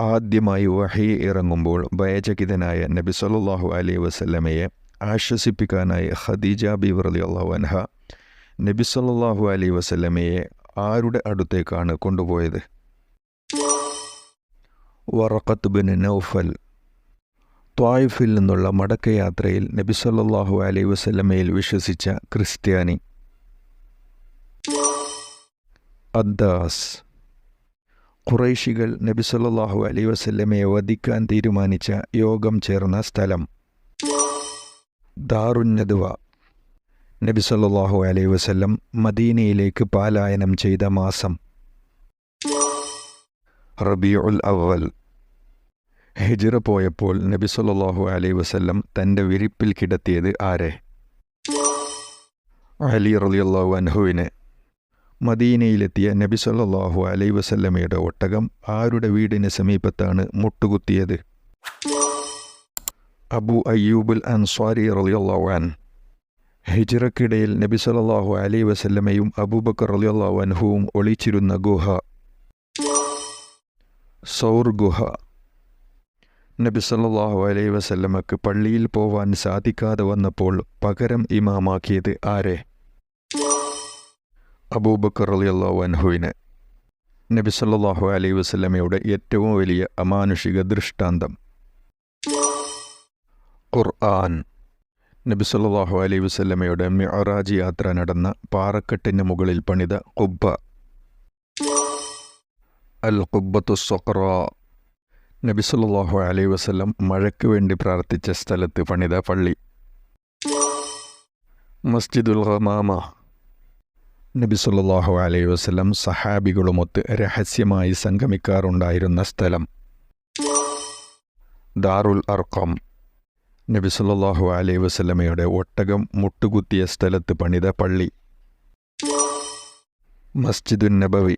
ആദ്യമായി വഹി ഇറങ്ങുമ്പോൾ ഭയചകിതനായ നബി സല്ലല്ലാഹു അലൈ വസല്ലമയെ ആശ്വസിപ്പിക്കാനായി ഖദീജ ബി അലി അള്ളാഹു അൻഹ നബി സല്ലല്ലാഹു അലൈഹി വസല്ലമയെ ആരുടെ അടുത്തേക്കാണ് കൊണ്ടുപോയത്? വറക്കത്ത് ബിൻ നൗഫൽ. ത്വായിഫിൽ നിന്നുള്ള മടക്കയാത്രയിൽ നബി സല്ലാഹു അലൈഹി വസല്ലമയിൽ വിശ്വസിച്ച ക്രിസ്ത്യാനി. അദ്ദാസ്. ഖുറൈശികൾ നബി സല്ലാഹു അലൈ വസല്ലമയെ വധിക്കാൻ തീരുമാനിച്ച യോഗം ചേർന്ന സ്ഥലം. ദാറുന്നദുവ. നബി സല്ലാഹു അലൈ വസല്ലം മദീനയിലേക്ക് പാലായനം ചെയ്ത മാസം. റബിയുൽ അവൽ ഹിജിറ പോയപ്പോൾ നബി സല്ലാഹു അലൈ വസല്ലം തന്റെ വിരിപ്പിൽ കിടത്തിയത് ആരെ? അലി റളിയല്ലാഹു അൻഹുവിനെ. മദീനയിലെത്തിയ നബി സല്ലാഹു അലൈ വസല്ലമയുടെ ഒട്ടകം ആരുടെ വീടിന് സമീപത്താണ് മുട്ടുകുത്തിയത്? അബു അയ്യൂബുൽ അൻസ്വാരി റളിയല്ലാഹു അൻ ഹിജിറക്കിടയിൽ നബി സല്ലാഹു അലൈ വസല്ലമയും അബൂബക്കർ റളിയല്ലാഹു അൻഹുവും ഒളിച്ചിരുന്ന ഗുഹ. സൗർ ഗുഹ. നബി സല്ലാഹു അലൈ വസല്ലമക്ക് പള്ളിയിൽ പോവാൻ സാധിക്കാതെ വന്നപ്പോൾ പകരം ഇമാമാക്കിയത് ആരെ? അബൂബക്കർ റളിയല്ലാഹു അൻഹുവിനെ നബി സല്ലാഹു അലൈ വസ്ലമയുടെ ഏറ്റവും വലിയ അമാനുഷിക ദൃഷ്ടാന്തം. ഖുർആൻ. നബി സല്ലാഹു അലൈ വസ്ലമയുടെ മിഅറാജ് യാത്ര നടന്ന പാറക്കെട്ടിന് മുകളിൽ പണിത കുബ്ബ അൽ കുബ്ബത്തു സൊക്ര നബി സല്ലാഹു അലൈ വസ്ലം മഴയ്ക്ക് വേണ്ടി പ്രാർത്ഥിച്ച സ്ഥലത്ത് പണിത പള്ളി. മസ്ജിദുൽ ഖമാമ. നബി സല്ലല്ലാഹു അലൈഹി വസല്ലം സഹാബികളുമൊത്ത് രഹസ്യമായി സംഗമിക്കാറുണ്ടായിരുന്ന സ്ഥലം. ദാറുൽ അർക്കം നബി സല്ലല്ലാഹു അലൈഹി വസല്ലമയുടെ ഒട്ടകം മുട്ടുകുത്തിയ സ്ഥലത്ത് പണിത പള്ളി. മസ്ജിദുൻ നബവി.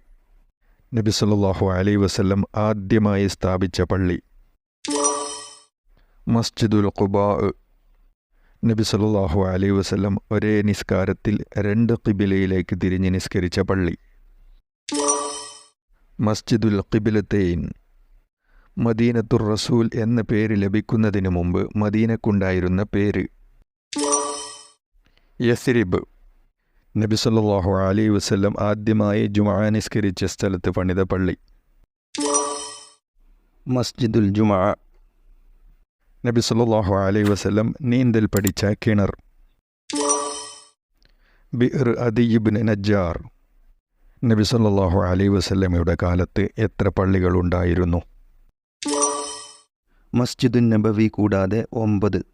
നബി സല്ലല്ലാഹു അലൈഹി വസല്ലം ആദ്യമായി സ്ഥാപിച്ച പള്ളി. മസ്ജിദുൽ ഖുബാ നബി സല്ലല്ലാഹു അലൈ വസ്ലം ഒരേ നിസ്കാരത്തിൽ രണ്ട് കിബിലയിലേക്ക് തിരിഞ്ഞ് നിസ്കരിച്ച പള്ളി. മസ്ജിദുൽ കിബിലത്തെയിൻ മദീനത്തുർ റസൂൽ എന്ന പേര് ലഭിക്കുന്നതിന് മുമ്പ് മദീനക്കുണ്ടായിരുന്ന പേര്. യസ്രിബ്. നബി സല്ലാഹു അലൈ വസല്ലം ആദ്യമായി ജുമാ നിസ്കരിച്ച സ്ഥലത്ത് പണിത പള്ളി. മസ്ജിദുൽ ജുമാ. നബി സല്ലല്ലാഹു അലൈ വസ്ലം നീന്തൽ പഠിച്ച കിണർ. ബിർ അദിയിബ്ന് നജ്ജാർ. നബി സല്ലല്ലാഹു അലൈ വസ്ലമയുടെ കാലത്ത് എത്ര പള്ളികളുണ്ടായിരുന്നു മസ്ജിദുൻ നബവി കൂടാതെ ഒമ്പത്.